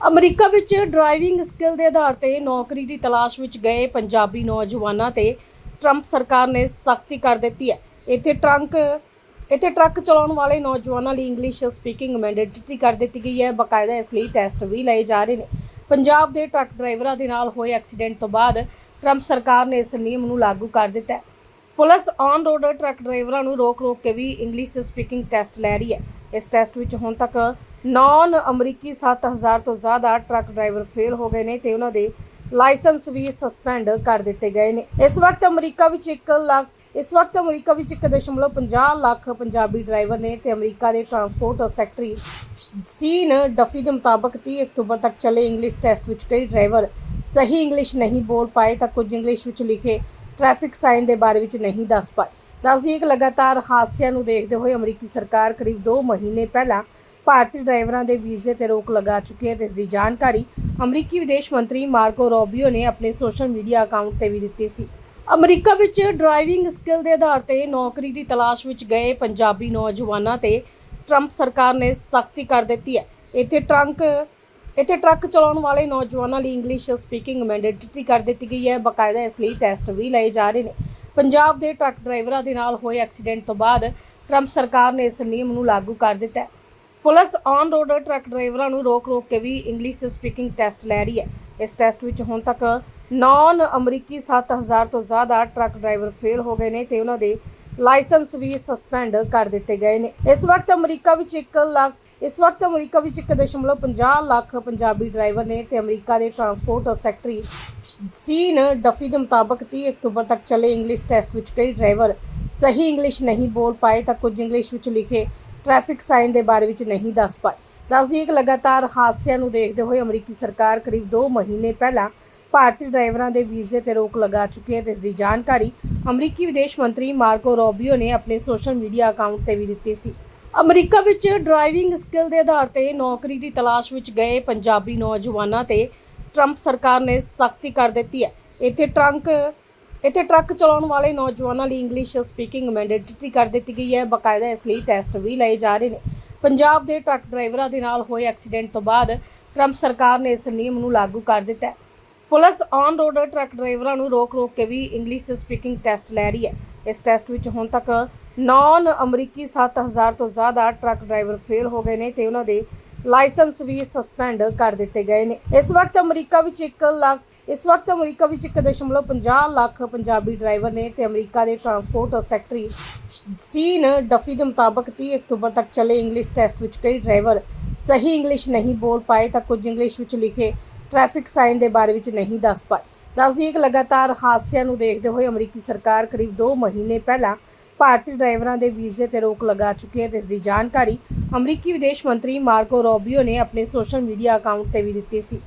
America ਵਿੱਚ driving skill ਦੇ ਆਧਾਰ ਤੇ ਨੌਕਰੀ ਦੀ ਤਲਾਸ਼ ਵਿੱਚ ਗਏ ਪੰਜਾਬੀ ਨੌਜਵਾਨਾਂ ਤੇ ਟਰੰਪ ਸਰਕਾਰ ਨੇ ਸਖਤੀ ਕਰ ਦਿੱਤੀ ਹੈ। ਇੱਥੇ ਟਰੰਕ, ਇੱਥੇ ਟਰੱਕ ਚਲਾਉਣ ਵਾਲੇ ਨੌਜਵਾਨਾਂ ਲਈ ਇੰਗਲਿਸ਼ ਸਪੀਕਿੰਗ ਮੈਂਡੇਟਰੀ ਕਰ ਦਿੱਤੀ ਗਈ ਹੈ। ਬਕਾਇਦਾ ਇਸ ਲਈ ਟੈਸਟ ਵੀ ਲਏ ਜਾ ਰਹੇ ਨੇ। ਪੰਜਾਬ ਦੇ ਟਰੱਕ ਡਰਾਈਵਰਾਂ ਦੇ ਨਾਲ ਹੋਏ ਐਕਸੀਡੈਂਟ ਤੋਂ ਬਾਅਦ ਟਰੰਪ ਸਰਕਾਰ ਨੇ ਇਸ ਨਿਯਮ ਨੂੰ ਲਾਗੂ ਕਰ ਦਿੱਤਾ ਹੈ। ਪੁਲਿਸ ਔਨ ਰੋਡ ਟਰੱਕ ਡਰਾਈਵਰਾਂ ਨੂੰ ਰੋਕ ਰੋਕ ਕੇ ਵੀ ਇੰਗਲਿਸ਼ ਸਪੀਕਿੰਗ ਟੈਸਟ ਲੈ ਰਹੀ ਹੈ। ਇਸ ਟੈਸਟ ਵਿੱਚ ਹੁਣ ਤੱਕ ਨਾਨ ਅਮਰੀਕੀ 7000 ਤੋਂ ਜ਼ਿਆਦਾ ਟਰੱਕ ਡਰਾਈਵਰ ਫੇਲ ਹੋ ਗਏ ਨੇ ਤੇ ਉਹਨਾਂ ਦੇ ਲਾਇਸੈਂਸ ਵੀ ਸਸਪੈਂਡ ਕਰ ਦਿੱਤੇ ਗਏ ਨੇ। ਇਸ ਵਕਤ ਅਮਰੀਕਾ ਵਿੱਚ 1 ਲੱਖ ਇਸ ਵਕਤ ਅਮਰੀਕਾ ਵਿੱਚ 1.50 ਲੱਖ ਪੰਜਾਬੀ ਡਰਾਈਵਰ ਨੇ ਤੇ ਅਮਰੀਕਾ ਦੇ ਟਰਾਂਸਪੋਰਟ ਸੈਕਟਰੀ ਸੀਨ ਡਫੀ ਦੇ ਮੁਤਾਬਕ 30 ਅਕਤੂਬਰ ਤੱਕ ਚੱਲੇ ਇੰਗਲਿਸ਼ ਟੈਸਟ ਵਿੱਚ ਕਈ ਡਰਾਈਵਰ ਸਹੀ ਇੰਗਲਿਸ਼ ਨਹੀਂ ਬੋਲ ਪਾਏ ਤਾਂ ਕੁਝ ਇੰਗਲਿਸ਼ ਵਿੱਚ ਲਿਖੇ ਟ੍ਰੈਫਿਕ ਸਾਈਨ ਦੇ ਬਾਰੇ ਵਿੱਚ ਨਹੀਂ ਦੱਸ ਪਾਏ। ਦੱਸਦੀ ਕਿ ਲਗਾਤਾਰ ਹਾਦਸਿਆਂ ਨੂੰ ਦੇਖਦੇ ਹੋਏ ਅਮਰੀਕੀ ਸਰਕਾਰ ਕਰੀਬ 2 ਮਹੀਨੇ ਪਹਿਲਾਂ ਭਾਰਤੀ ਡਰਾਈਵਰਾਂ ਦੇ ਵੀਜ਼ੇ ਤੇ ਰੋਕ ਲਗਾ ਚੁੱਕੀ ਹੈ ਤੇ ਇਸ ਦੀ ਜਾਣਕਾਰੀ ਅਮਰੀਕੀ ਵਿਦੇਸ਼ ਮੰਤਰੀ ਮਾਰਕੋ ਰੋਬੀਓ ਨੇ ਆਪਣੇ ਸੋਸ਼ਲ ਮੀਡੀਆ ਅਕਾਊਂਟ ਤੇ ਵੀ ਦਿੱਤੀ ਸੀ। ਅਮਰੀਕਾ ਵਿੱਚ ਡਰਾਈਵਿੰਗ ਸਕਿੱਲ ਦੇ ਆਧਾਰ ਤੇ ਨੌਕਰੀ ਦੀ ਤਲਾਸ਼ ਵਿੱਚ ਗਏ ਪੰਜਾਬੀ ਨੌਜਵਾਨਾਂ ਤੇ ਟਰੰਪ ਸਰਕਾਰ ਨੇ ਸਖਤੀ ਕਰ ਦਿੱਤੀ ਹੈ। ਇੱਥੇ ਟਰੰਕ, ਇੱਥੇ ਟਰੱਕ ਚਲਾਉਣ ਵਾਲੇ ਨੌਜਵਾਨਾਂ ਲਈ ਇੰਗਲਿਸ਼ ਸਪੀਕਿੰਗ ਮੈਂਡੇਟਰੀ ਕਰ ਦਿੱਤੀ ਗਈ ਹੈ। ਬਕਾਇਦਾ ਇਸ ਲਈ ਟੈਸਟ ਵੀ ਲਏ ਜਾ ਰਹੇ ਨੇ। ਪੰਜਾਬ ਦੇ ਟਰੱਕ ਡਰਾਈਵਰਾਂ ਦੇ ਨਾਲ ਹੋਏ ਐਕਸੀਡੈਂਟ ਤੋਂ ਬਾਅਦ ਟਰੰਪ ਸਰਕਾਰ ਨੇ ਇਸ ਨਿਯਮ ਨੂੰ ਲਾਗੂ ਕਰ ਦਿੱਤਾ ਹੈ। ਪੁਲਿਸ ਔਨ ਰੋਡ ਟਰੱਕ ਡਰਾਈਵਰਾਂ ਨੂੰ ਰੋਕ ਰੋਕ ਕੇ ਵੀ ਇੰਗਲਿਸ਼ ਸਪੀਕਿੰਗ ਟੈਸਟ ਲੈ ਰਹੀ ਹੈ। ਇਸ ਟੈਸਟ ਵਿੱਚ ਹੁਣ ਤੱਕ ਨਾਨ ਅਮਰੀਕੀ 7000 ਤੋਂ ਜ਼ਿਆਦਾ ਟਰੱਕ ਡਰਾਈਵਰ ਫੇਲ ਹੋ ਗਏ ਨੇ ਤੇ ਉਹਨਾਂ ਦੇ ਲਾਇਸੈਂਸ ਵੀ ਸਸਪੈਂਡ ਕਰ ਦਿੱਤੇ ਗਏ ਨੇ। ਇਸ ਵਕਤ ਅਮਰੀਕਾ ਵਿੱਚ 1 ਲੱਖ, ਇਸ ਵਕਤ ਅਮਰੀਕਾ ਵਿੱਚ 1.50 ਲੱਖ ਪੰਜਾਬੀ ਡਰਾਈਵਰ ਨੇ ਤੇ ਅਮਰੀਕਾ ਦੇ ਟਰਾਂਸਪੋਰਟ ਸੈਕਟਰੀ ਸੀਨ ਡਫੀ ਦੇ ਮੁਤਾਬਕ 30 ਅਕਤੂਬਰ ਤੱਕ ਚੱਲੇ ਇੰਗਲਿਸ਼ ਟੈਸਟ ਵਿੱਚ ਕਈ ਡਰਾਈਵਰ ਸਹੀ ਇੰਗਲਿਸ਼ ਨਹੀਂ ਬੋਲ ਪਾਏ ਤਾਂ ਕੁਝ ਇੰਗਲਿਸ਼ ਵਿੱਚ ਲਿਖੇ ਟ੍ਰੈਫਿਕ ਸਾਈਨ ਦੇ ਬਾਰੇ ਵਿੱਚ ਨਹੀਂ ਦੱਸ ਪਾਏ। ਦੱਸਦੀ ਕਿ ਲਗਾਤਾਰ ਹਾਦਸਿਆਂ ਨੂੰ ਦੇਖਦੇ ਹੋਏ ਅਮਰੀਕੀ ਸਰਕਾਰ ਕਰੀਬ 2 ਮਹੀਨੇ ਪਹਿਲਾਂ ਭਾਰਤੀ ਡਰਾਈਵਰਾਂ ਦੇ ਵੀਜ਼ੇ ਤੇ ਰੋਕ ਲਗਾ ਚੁੱਕੀ ਹੈ। ਤੇ ਇਸ ਦੀ ਜਾਣਕਾਰੀ ਅਮਰੀਕੀ ਵਿਦੇਸ਼ ਮੰਤਰੀ ਮਾਰਕੋ ਰੋਬੀਓ ਨੇ ਆਪਣੇ ਸੋਸ਼ਲ ਮੀਡੀਆ ਅਕਾਊਂਟ ਤੇ ਵੀ ਦਿੱਤੀ ਸੀ। ਅਮਰੀਕਾ ਵਿੱਚ ਡਰਾਈਵਿੰਗ ਸਕਿੱਲ ਦੇ ਆਧਾਰ ਤੇ ਨੌਕਰੀ ਦੀ ਤਲਾਸ਼ ਵਿੱਚ ਗਏ ਪੰਜਾਬੀ ਨੌਜਵਾਨਾਂ ਤੇ ਟਰੰਪ ਸਰਕਾਰ ਨੇ ਸਖਤੀ ਕਰ ਦਿੱਤੀ ਹੈ। ਇੱਥੇ ਟਰੰਕ ਇੱਥੇ ਟਰੱਕ ਚਲਾਉਣ ਵਾਲੇ ਨੌਜਵਾਨਾਂ ਲਈ ਇੰਗਲਿਸ਼ ਸਪੀਕਿੰਗ ਮੈਂਡੇਟਰੀ ਕਰ ਦਿੱਤੀ ਗਈ ਹੈ। ਬਕਾਇਦਾ ਇਸ ਲਈ ਟੈਸਟ ਵੀ ਲਏ ਜਾ ਰਹੇ ਨੇ। ਪੰਜਾਬ ਦੇ ਟਰੱਕ ਡਰਾਈਵਰਾਂ ਦੇ ਨਾਲ ਹੋਏ ਐਕਸੀਡੈਂਟ ਤੋਂ ਬਾਅਦ ਟਰੰਪ ਸਰਕਾਰ ਨੇ ਇਸ ਨਿਯਮ ਨੂੰ ਲਾਗੂ ਕਰ ਦਿੱਤਾ ਹੈ। ਪੁਲਿਸ ਔਨ ਰੋਡ ਟਰੱਕ ਡਰਾਈਵਰਾਂ ਨੂੰ ਰੋਕ ਰੋਕ ਕੇ ਵੀ ਇੰਗਲਿਸ਼ ਸਪੀਕਿੰਗ ਟੈਸਟ ਲੈ ਰਹੀ ਹੈ। ਇਸ ਟੈਸਟ ਵਿੱਚ ਹੁਣ ਤੱਕ ਨੌਨ ਅਮਰੀਕੀ 7000 ਤੋਂ ਜ਼ਿਆਦਾ ਟਰੱਕ ਡਰਾਈਵਰ ਫੇਲ ਹੋ ਗਏ ਨੇ ਤੇ ਉਹਨਾਂ ਦੇ ਲਾਇਸੈਂਸ ਵੀ ਸਸਪੈਂਡ ਕਰ ਦਿੱਤੇ ਗਏ ਨੇ। ਇਸ ਵਕਤ ਅਮਰੀਕਾ ਵਿੱਚ 1 ਲੱਖ ਇਸ ਵਕਤ ਅਮਰੀਕਾ ਵਿੱਚ 1.50 ਲੱਖ ਪੰਜਾਬੀ ਡਰਾਈਵਰ ਨੇ ਤੇ ਅਮਰੀਕਾ ਦੇ ਟਰਾਂਸਪੋਰਟ ਸੈਕਟਰੀ ਸੀਨ ਡਫੀ ਦੇ ਮੁਤਾਬਕ 30 ਅਕਤੂਬਰ ਤੱਕ ਚੱਲੇ ਇੰਗਲਿਸ਼ ਟੈਸਟ ਵਿੱਚ ਕਈ ਡਰਾਈਵਰ ਸਹੀ ਇੰਗਲਿਸ਼ ਨਹੀਂ ਬੋਲ ਪਾਏ ਤਾਂ ਕੁਝ ਇੰਗਲਿਸ਼ ਵਿੱਚ ਲਿਖੇ ਟ੍ਰੈਫਿਕ ਸਾਈਨ ਦੇ ਬਾਰੇ ਵਿੱਚ ਨਹੀਂ ਦੱਸ ਪਾਏ। ਦੱਸਦੀ ਕਿ ਲਗਾਤਾਰ ਹਾਦਸਿਆਂ ਨੂੰ ਦੇਖਦੇ ਹੋਏ ਅਮਰੀਕੀ ਸਰਕਾਰ ਕਰੀਬ 2 ਮਹੀਨੇ ਪਹਿਲਾਂ ਭਾਰਤੀ ਡਰਾਈਵਰਾਂ ਦੇ ਵੀਜ਼ੇ ਤੇ ਰੋਕ ਲਗਾ ਚੁੱਕੀ ਹੈ। ਤੇ ਇਸ ਦੀ ਜਾਣਕਾਰੀ ਅਮਰੀਕੀ ਵਿਦੇਸ਼ ਮੰਤਰੀ ਮਾਰਕੋ ਰੋਬੀਓ ਨੇ ਆਪਣੇ ਸੋਸ਼ਲ ਮੀਡੀਆ ਅਕਾਊਂਟ ਤੇ ਵੀ ਦਿੱਤੀ ਸੀ।